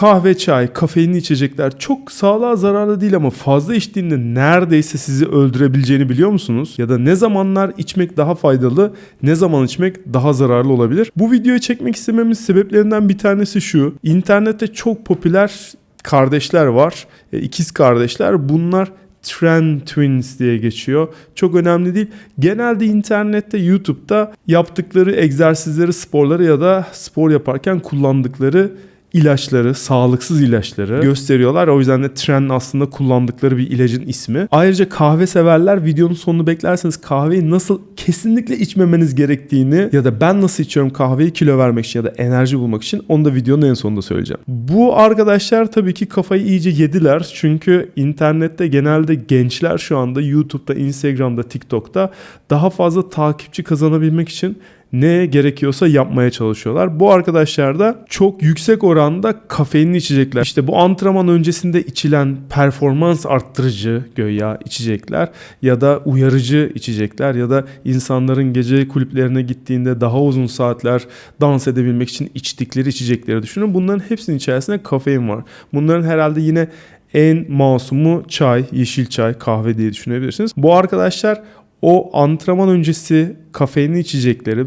kahve, çay, kafeinli içecekler çok sağlığa zararlı değil ama fazla içtiğinde neredeyse sizi öldürebileceğini biliyor musunuz? Ya da ne zamanlar içmek daha faydalı, ne zaman içmek daha zararlı olabilir? Bu videoyu çekmek istememin sebeplerinden bir tanesi şu. İnternette çok popüler kardeşler var. E, ikiz kardeşler. Bunlar Trend Twins diye geçiyor. Çok önemli değil. Genelde internette, YouTube'da yaptıkları egzersizleri, sporları ya da spor yaparken kullandıkları ilaçları, sağlıksız ilaçları gösteriyorlar. O yüzden de Trend aslında kullandıkları bir ilacın ismi. Ayrıca kahve severler videonun sonunu beklerseniz kahveyi nasıl kesinlikle içmemeniz gerektiğini ya da ben nasıl içiyorum kahveyi kilo vermek için ya da enerji bulmak için onu da videonun en sonunda söyleyeceğim. Bu arkadaşlar tabii ki kafayı iyice yediler. Çünkü internette genelde gençler şu anda YouTube'da, Instagram'da, TikTok'ta daha fazla takipçi kazanabilmek için ne gerekiyorsa yapmaya çalışıyorlar. Bu arkadaşlar da çok yüksek oranda kafeinli içecekler. İşte bu antrenman öncesinde içilen performans arttırıcı göya içecekler ya da uyarıcı içecekler ya da insanların gece kulüplerine gittiğinde daha uzun saatler dans edebilmek için içtikleri içecekleri düşünün. Bunların hepsinin içerisinde kafein var. Bunların herhalde yine en masumu çay, yeşil çay, kahve diye düşünebilirsiniz. Bu arkadaşlar o antrenman öncesi kafeinli içecekleri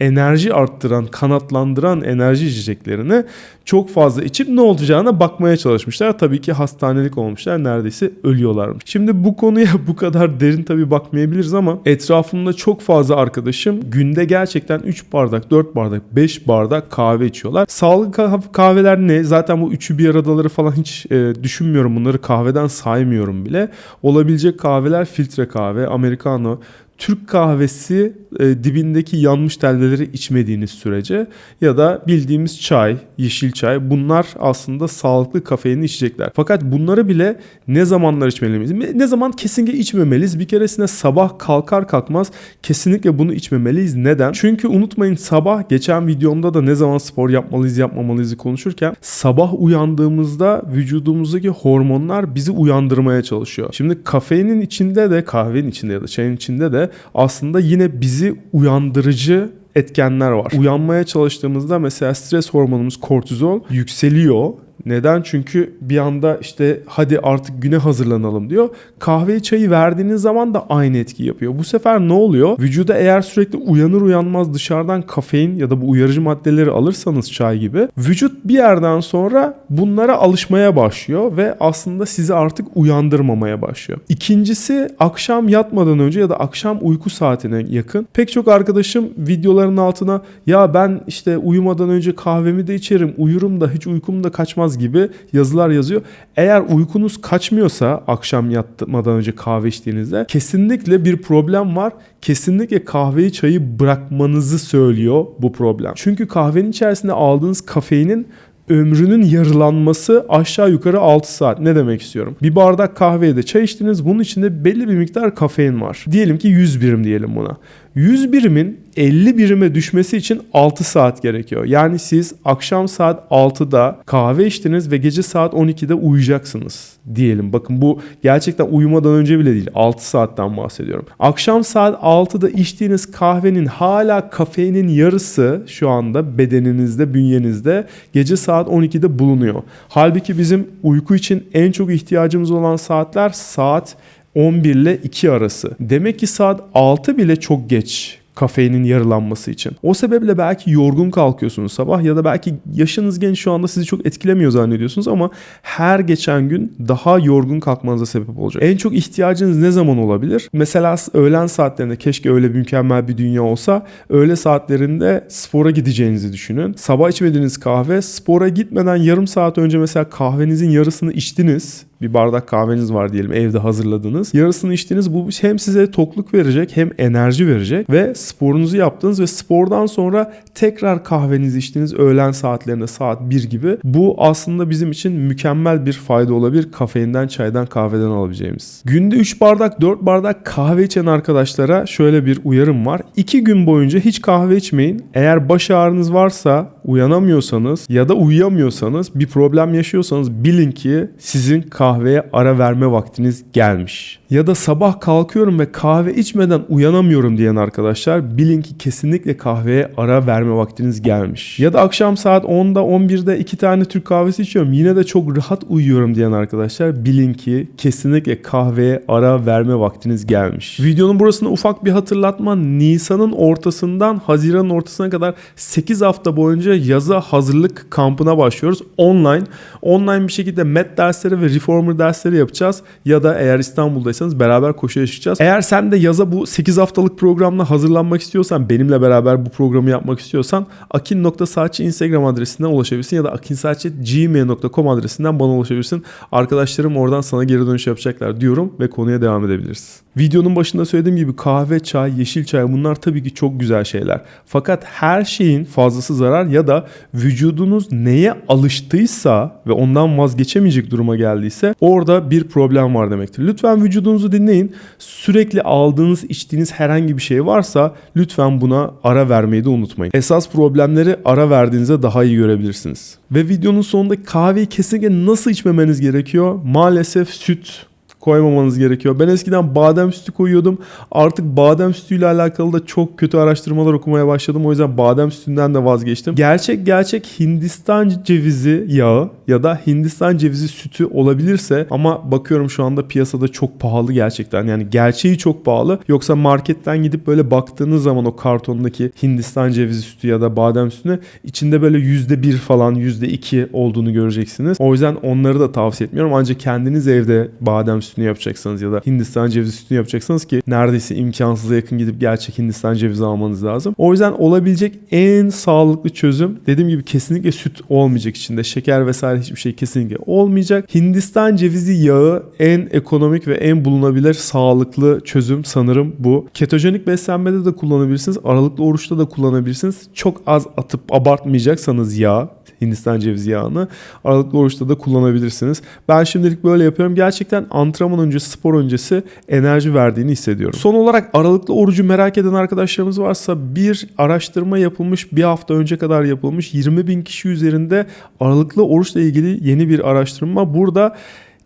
enerji arttıran, kanatlandıran enerji içeceklerini çok fazla içip ne olacağına bakmaya çalışmışlar. Tabii ki hastanelik olmuşlar. Neredeyse ölüyorlarmış. Şimdi bu konuya bu kadar derin tabii bakmayabiliriz ama etrafımda çok fazla arkadaşım günde gerçekten 3 bardak, 4 bardak, 5 bardak kahve içiyorlar. Sağlıklı kahveler ne? Zaten bu üçü bir aradaları falan hiç e, düşünmüyorum. Bunları kahveden saymıyorum bile. Olabilecek kahveler filtre kahve, americano, Türk kahvesi e, dibindeki yanmış telveleri içmediğiniz sürece ya da bildiğimiz çay, yeşil çay bunlar aslında sağlıklı kafeinli içecekler. Fakat bunları bile ne zamanlar içmeliyiz? Ne zaman kesinlikle içmemeliyiz? Bir keresinde sabah kalkar kalkmaz kesinlikle bunu içmemeliyiz. Neden? Çünkü unutmayın sabah geçen videomda da ne zaman spor yapmalıyız yapmamalıyız konuşurken sabah uyandığımızda vücudumuzdaki hormonlar bizi uyandırmaya çalışıyor. Şimdi kafeinin içinde de kahvenin içinde ya da çayın içinde de aslında yine bizi uyandırıcı etkenler var. Uyanmaya çalıştığımızda mesela stres hormonumuz kortizol yükseliyor neden? Çünkü bir anda işte hadi artık güne hazırlanalım diyor. Kahveyi çayı verdiğiniz zaman da aynı etki yapıyor. Bu sefer ne oluyor? Vücuda eğer sürekli uyanır uyanmaz dışarıdan kafein ya da bu uyarıcı maddeleri alırsanız çay gibi vücut bir yerden sonra bunlara alışmaya başlıyor ve aslında sizi artık uyandırmamaya başlıyor. İkincisi akşam yatmadan önce ya da akşam uyku saatine yakın pek çok arkadaşım videoların altına ya ben işte uyumadan önce kahvemi de içerim uyurum da hiç uykum da kaçmaz olmaz gibi yazılar yazıyor. Eğer uykunuz kaçmıyorsa akşam yatmadan önce kahve içtiğinizde kesinlikle bir problem var. Kesinlikle kahveyi çayı bırakmanızı söylüyor bu problem. Çünkü kahvenin içerisinde aldığınız kafeinin ömrünün yarılanması aşağı yukarı 6 saat. Ne demek istiyorum? Bir bardak kahveye de çay içtiniz. Bunun içinde belli bir miktar kafein var. Diyelim ki 100 birim diyelim buna. 100 birimin 50 birime düşmesi için 6 saat gerekiyor. Yani siz akşam saat 6'da kahve içtiniz ve gece saat 12'de uyuyacaksınız diyelim. Bakın bu gerçekten uyumadan önce bile değil. 6 saatten bahsediyorum. Akşam saat 6'da içtiğiniz kahvenin hala kafeinin yarısı şu anda bedeninizde, bünyenizde gece saat 12'de bulunuyor. Halbuki bizim uyku için en çok ihtiyacımız olan saatler saat 11 ile 2 arası. Demek ki saat 6 bile çok geç kafeinin yarılanması için. O sebeple belki yorgun kalkıyorsunuz sabah ya da belki yaşınız genç şu anda sizi çok etkilemiyor zannediyorsunuz ama her geçen gün daha yorgun kalkmanıza sebep olacak. En çok ihtiyacınız ne zaman olabilir? Mesela öğlen saatlerinde keşke öyle bir mükemmel bir dünya olsa öğle saatlerinde spora gideceğinizi düşünün. Sabah içmediğiniz kahve spora gitmeden yarım saat önce mesela kahvenizin yarısını içtiniz bir bardak kahveniz var diyelim evde hazırladınız. Yarısını içtiniz bu hem size tokluk verecek hem enerji verecek ve sporunuzu yaptınız ve spordan sonra tekrar kahvenizi içtiniz öğlen saatlerinde saat 1 gibi. Bu aslında bizim için mükemmel bir fayda olabilir kafeinden, çaydan, kahveden alabileceğimiz. Günde 3 bardak, 4 bardak kahve içen arkadaşlara şöyle bir uyarım var. 2 gün boyunca hiç kahve içmeyin. Eğer baş ağrınız varsa, uyanamıyorsanız ya da uyuyamıyorsanız, bir problem yaşıyorsanız bilin ki sizin kahve kahveye ara verme vaktiniz gelmiş. Ya da sabah kalkıyorum ve kahve içmeden uyanamıyorum diyen arkadaşlar bilin ki kesinlikle kahveye ara verme vaktiniz gelmiş. Ya da akşam saat 10'da 11'de iki tane Türk kahvesi içiyorum yine de çok rahat uyuyorum diyen arkadaşlar bilin ki kesinlikle kahveye ara verme vaktiniz gelmiş. Videonun burasında ufak bir hatırlatma Nisan'ın ortasından Haziran'ın ortasına kadar 8 hafta boyunca yaza hazırlık kampına başlıyoruz. Online. Online bir şekilde MET dersleri ve Reformer dersleri yapacağız. Ya da eğer İstanbul'daysanız beraber koşuya çıkacağız. Eğer sen de yaza bu 8 haftalık programla hazırlanmak istiyorsan, benimle beraber bu programı yapmak istiyorsan akin.saatçi Instagram adresinden ulaşabilirsin ya da akinsaatçi.gmail.com adresinden bana ulaşabilirsin. Arkadaşlarım oradan sana geri dönüş yapacaklar diyorum ve konuya devam edebiliriz. Videonun başında söylediğim gibi kahve, çay, yeşil çay bunlar tabii ki çok güzel şeyler. Fakat her şeyin fazlası zarar ya da vücudunuz neye alıştıysa ve ondan vazgeçemeyecek duruma geldiyse orada bir problem var demektir. Lütfen vücudunuzu dinleyin. Sürekli aldığınız, içtiğiniz herhangi bir şey varsa lütfen buna ara vermeyi de unutmayın. Esas problemleri ara verdiğinizde daha iyi görebilirsiniz. Ve videonun sonunda kahveyi kesinlikle nasıl içmemeniz gerekiyor? Maalesef süt, koymamanız gerekiyor. Ben eskiden badem sütü koyuyordum. Artık badem sütüyle alakalı da çok kötü araştırmalar okumaya başladım. O yüzden badem sütünden de vazgeçtim. Gerçek gerçek Hindistan cevizi yağı ya da Hindistan cevizi sütü olabilirse ama bakıyorum şu anda piyasada çok pahalı gerçekten. Yani gerçeği çok pahalı. Yoksa marketten gidip böyle baktığınız zaman o kartondaki Hindistan cevizi sütü ya da badem sütüne içinde böyle %1 falan %2 olduğunu göreceksiniz. O yüzden onları da tavsiye etmiyorum. Ancak kendiniz evde badem sütünü yapacaksanız ya da Hindistan cevizi sütünü yapacaksanız ki neredeyse imkansıza yakın gidip gerçek Hindistan cevizi almanız lazım. O yüzden olabilecek en sağlıklı çözüm dediğim gibi kesinlikle süt olmayacak içinde. Şeker vesaire hiçbir şey kesinlikle olmayacak. Hindistan cevizi yağı en ekonomik ve en bulunabilir sağlıklı çözüm sanırım bu. Ketojenik beslenmede de kullanabilirsiniz. Aralıklı oruçta da kullanabilirsiniz. Çok az atıp abartmayacaksanız yağ Hindistan cevizi yağını aralıklı oruçta da kullanabilirsiniz. Ben şimdilik böyle yapıyorum. Gerçekten antrenman öncesi, spor öncesi enerji verdiğini hissediyorum. Son olarak aralıklı orucu merak eden arkadaşlarımız varsa bir araştırma yapılmış bir hafta önce kadar yapılmış 20 bin kişi üzerinde aralıklı oruçla ilgili yeni bir araştırma. Burada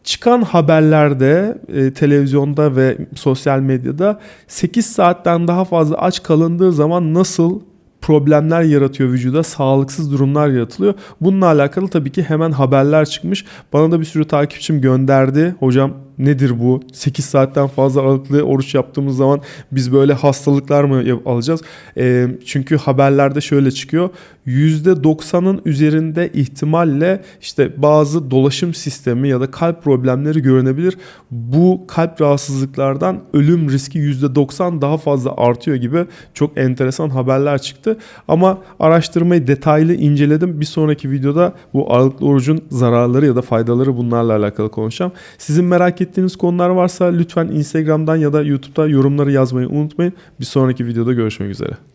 Çıkan haberlerde, e, televizyonda ve sosyal medyada 8 saatten daha fazla aç kalındığı zaman nasıl problemler yaratıyor vücuda, sağlıksız durumlar yaratılıyor. Bununla alakalı tabii ki hemen haberler çıkmış. Bana da bir sürü takipçim gönderdi. Hocam nedir bu? 8 saatten fazla aralıklı oruç yaptığımız zaman biz böyle hastalıklar mı alacağız? E, çünkü haberlerde şöyle çıkıyor. %90'ın üzerinde ihtimalle işte bazı dolaşım sistemi ya da kalp problemleri görünebilir. Bu kalp rahatsızlıklardan ölüm riski %90 daha fazla artıyor gibi çok enteresan haberler çıktı. Ama araştırmayı detaylı inceledim. Bir sonraki videoda bu aralıklı orucun zararları ya da faydaları bunlarla alakalı konuşacağım. Sizin merak ettiğiniz konular varsa lütfen Instagram'dan ya da YouTube'da yorumları yazmayı unutmayın. Bir sonraki videoda görüşmek üzere.